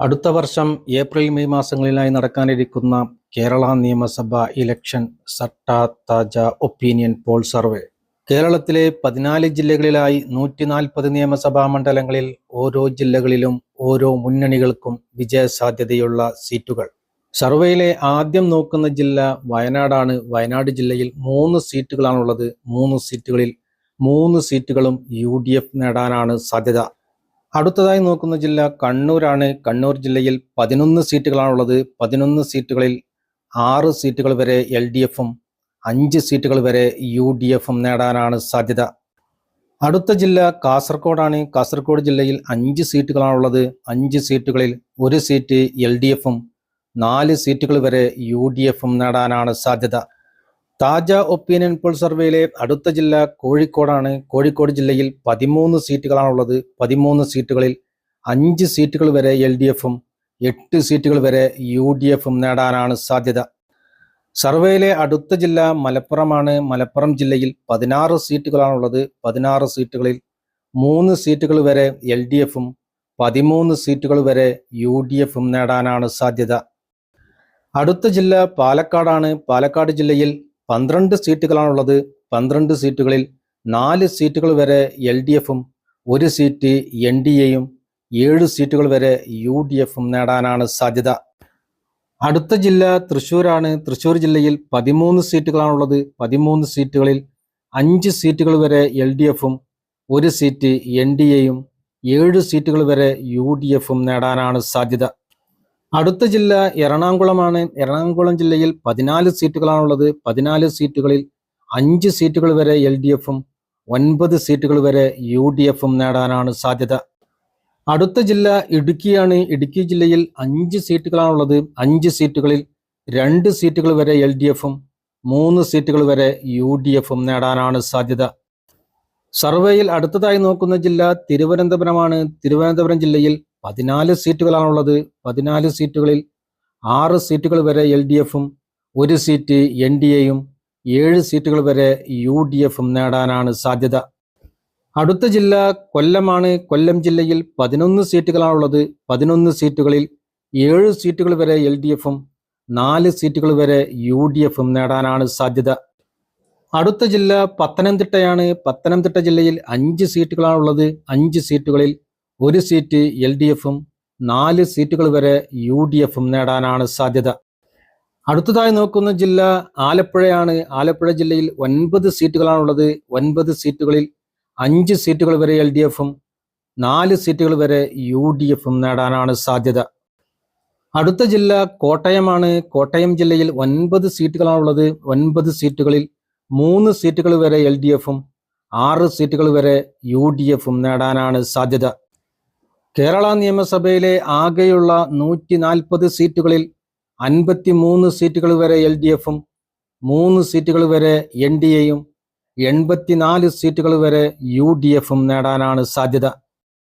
അടുത്ത വർഷം April May മാസങ്ങളിലായി നടക്കാനിരിക്കുന്ന കേരള നിയമസഭ ഇലക്ഷൻ സട്ടാ താജ ഒപ്പീനിയൻ പോൾ സർവേ. കേരളത്തിലെ പതിനാല് ജില്ലകളിലായി നൂറ്റി നാൽപ്പത് നിയമസഭാ മണ്ഡലങ്ങളിൽ ഓരോ ജില്ലകളിലും ഓരോ മുന്നണികൾക്കും വിജയസാധ്യതയുള്ള സീറ്റുകൾ. സർവേയിലെ ആദ്യം നോക്കുന്ന ജില്ല വയനാടാണ്. വയനാട് ജില്ലയിൽ മൂന്ന് സീറ്റുകളാണുള്ളത്. മൂന്ന് സീറ്റുകളിൽ മൂന്ന് സീറ്റുകളും യു നേടാനാണ് സാധ്യത. അടുത്തതായി നോക്കുന്ന ജില്ല കണ്ണൂരാണ്. കണ്ണൂർ ജില്ലയിൽ പതിനൊന്ന് സീറ്റുകളാണുള്ളത്. പതിനൊന്ന് സീറ്റുകളിൽ ആറ് സീറ്റുകൾ വരെ എൽ ഡി എഫും അഞ്ച് സീറ്റുകൾ വരെ യു ഡി എഫും നേടാനാണ് സാധ്യത. അടുത്ത ജില്ല കാസർഗോഡാണ് കാസർഗോഡ് ജില്ലയിൽ അഞ്ച് സീറ്റുകളാണുള്ളത്. അഞ്ച് സീറ്റുകളിൽ ഒരു സീറ്റ് എൽ ഡി എഫും നാല് സീറ്റുകൾ വരെ യു ഡി എഫും നേടാനാണ് സാധ്യത. താജ ഒപ്പീനിയൻ പോൾ സർവേയിലെ അടുത്ത ജില്ല കോഴിക്കോടാണ്. കോഴിക്കോട് ജില്ലയിൽ പതിമൂന്ന് സീറ്റുകളാണുള്ളത്. പതിമൂന്ന് സീറ്റുകളിൽ അഞ്ച് സീറ്റുകൾ വരെ എൽ ഡി എഫും എട്ട് സീറ്റുകൾ വരെ യു ഡി എഫും നേടാനാണ് സാധ്യത. സർവേയിലെ അടുത്ത ജില്ല മലപ്പുറമാണ്. മലപ്പുറം ജില്ലയിൽ പതിനാറ് സീറ്റുകളാണുള്ളത്. പതിനാറ് സീറ്റുകളിൽ മൂന്ന് സീറ്റുകൾ വരെ എൽ ഡി എഫും പതിമൂന്ന് സീറ്റുകൾ വരെ യു ഡി എഫും നേടാനാണ് സാധ്യത. അടുത്ത ജില്ല പാലക്കാടാണ്. പാലക്കാട് ജില്ലയിൽ പന്ത്രണ്ട് സീറ്റുകളാണുള്ളത്. പന്ത്രണ്ട് സീറ്റുകളിൽ നാല് സീറ്റുകൾ വരെ എൽ ഡി എഫും ഒരു സീറ്റ് എൻ ഡി എയും ഏഴ് സീറ്റുകൾ വരെ യു ഡി എഫും നേടാനാണ് സാധ്യത. അടുത്ത ജില്ല തൃശ്ശൂരാണ്. തൃശ്ശൂർ ജില്ലയിൽ പതിമൂന്ന് സീറ്റുകളാണുള്ളത്. പതിമൂന്ന് സീറ്റുകളിൽ അഞ്ച് സീറ്റുകൾ വരെ എൽ ഡി എഫും ഒരു സീറ്റ് എൻ ഡി എയും ഏഴ് സീറ്റുകൾ വരെ യു ഡി എഫും നേടാനാണ് സാധ്യത. അടുത്ത ജില്ല എറണാകുളമാണ്. എറണാകുളം ജില്ലയിൽ പതിനാല് സീറ്റുകളാണുള്ളത്. പതിനാല് സീറ്റുകളിൽ അഞ്ച് സീറ്റുകൾ വരെ എൽ ഡി എഫും ഒൻപത് സീറ്റുകൾ വരെ യു ഡി എഫും നേടാനാണ് സാധ്യത. അടുത്ത ജില്ല ഇടുക്കിയാണ്. ഇടുക്കി ജില്ലയിൽ അഞ്ച് സീറ്റുകളാണുള്ളത്. അഞ്ച് സീറ്റുകളിൽ രണ്ട് സീറ്റുകൾ വരെ എൽ ഡി എഫും മൂന്ന് സീറ്റുകൾ വരെ യു ഡി എഫും നേടാനാണ് സാധ്യത. സർവേയിൽ അടുത്തതായി നോക്കുന്ന ജില്ല തിരുവനന്തപുരമാണ്. തിരുവനന്തപുരം ജില്ലയിൽ പതിനാല് സീറ്റുകളാണുള്ളത്. പതിനാല് സീറ്റുകളിൽ ആറ് സീറ്റുകൾ വരെ എൽ ഡി എഫും ഒരു സീറ്റ് എൻ ഡി എയും ഏഴ് സീറ്റുകൾ വരെ യു ഡി എഫും നേടാനാണ് സാധ്യത. അടുത്ത ജില്ല കൊല്ലമാണ്. കൊല്ലം ജില്ലയിൽ പതിനൊന്ന് സീറ്റുകളാണുള്ളത്. പതിനൊന്ന് സീറ്റുകളിൽ ഏഴ് സീറ്റുകൾ വരെ എൽ ഡി എഫും നാല് സീറ്റുകൾ വരെ യു ഡി എഫും നേടാനാണ് സാധ്യത. അടുത്ത ജില്ല പത്തനംതിട്ടയാണ്. പത്തനംതിട്ട ജില്ലയിൽ അഞ്ച് സീറ്റുകളാണുള്ളത്. അഞ്ച് സീറ്റുകളിൽ ഒരു സീറ്റ് എൽ ഡി എഫും നാല് സീറ്റുകൾ വരെ യു ഡി എഫും നേടാനാണ് സാധ്യത. അടുത്തതായി നോക്കുന്ന ജില്ല ആലപ്പുഴയാണ്. ആലപ്പുഴ ജില്ലയിൽ ഒൻപത് സീറ്റുകളാണുള്ളത്. ഒൻപത് സീറ്റുകളിൽ അഞ്ച് സീറ്റുകൾ വരെ എൽ ഡി എഫും നാല് സീറ്റുകൾ വരെ യു ഡി എഫും നേടാനാണ് സാധ്യത. അടുത്ത ജില്ല കോട്ടയമാണ്. കോട്ടയം ജില്ലയിൽ ഒൻപത് സീറ്റുകളാണുള്ളത്. ഒൻപത് സീറ്റുകളിൽ മൂന്ന് സീറ്റുകൾ വരെ എൽ ഡി എഫും ആറ് സീറ്റുകൾ വരെ യു ഡി എഫും നേടാനാണ് സാധ്യത. കേരള നിയമസഭയിലെ ആകെയുള്ള നൂറ്റി നാൽപ്പത് സീറ്റുകളിൽ അൻപത്തി മൂന്ന് സീറ്റുകൾ വരെ എൽ ഡി എഫും മൂന്ന് സീറ്റുകൾ വരെ എൻ ഡി എയും എൺപത്തിനാല് സീറ്റുകൾ വരെ യു ഡി എഫും നേടാനാണ് സാധ്യത.